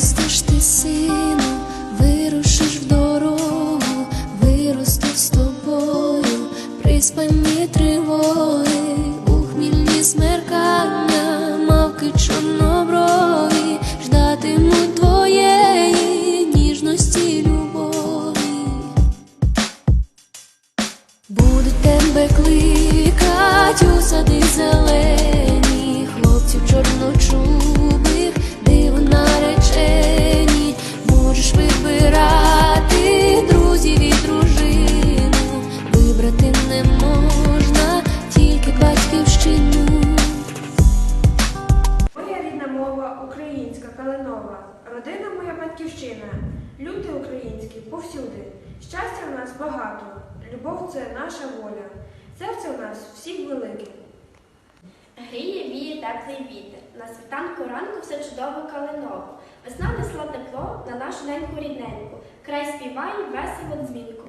Виростеш ти, сину, вирушиш в дорогу, виростуть з тобою, приспані тривоги, у хмільні смеркання, мавки чорноброві, ждатимуть твоєї ніжності любові. Будуть тебе кликать не можна, тільки батьківщину. Моя рідна мова українська, калинова, родина моя батьківщина, люди українські повсюди. Щастя в нас багато, любов це наша воля. Серце у нас всіх велике. Гріє віє теплий вітер. На світанку ранку все чудово калиново. Весна несла тепло на нашу неньку рідненьку. Край співає весело дзвінку.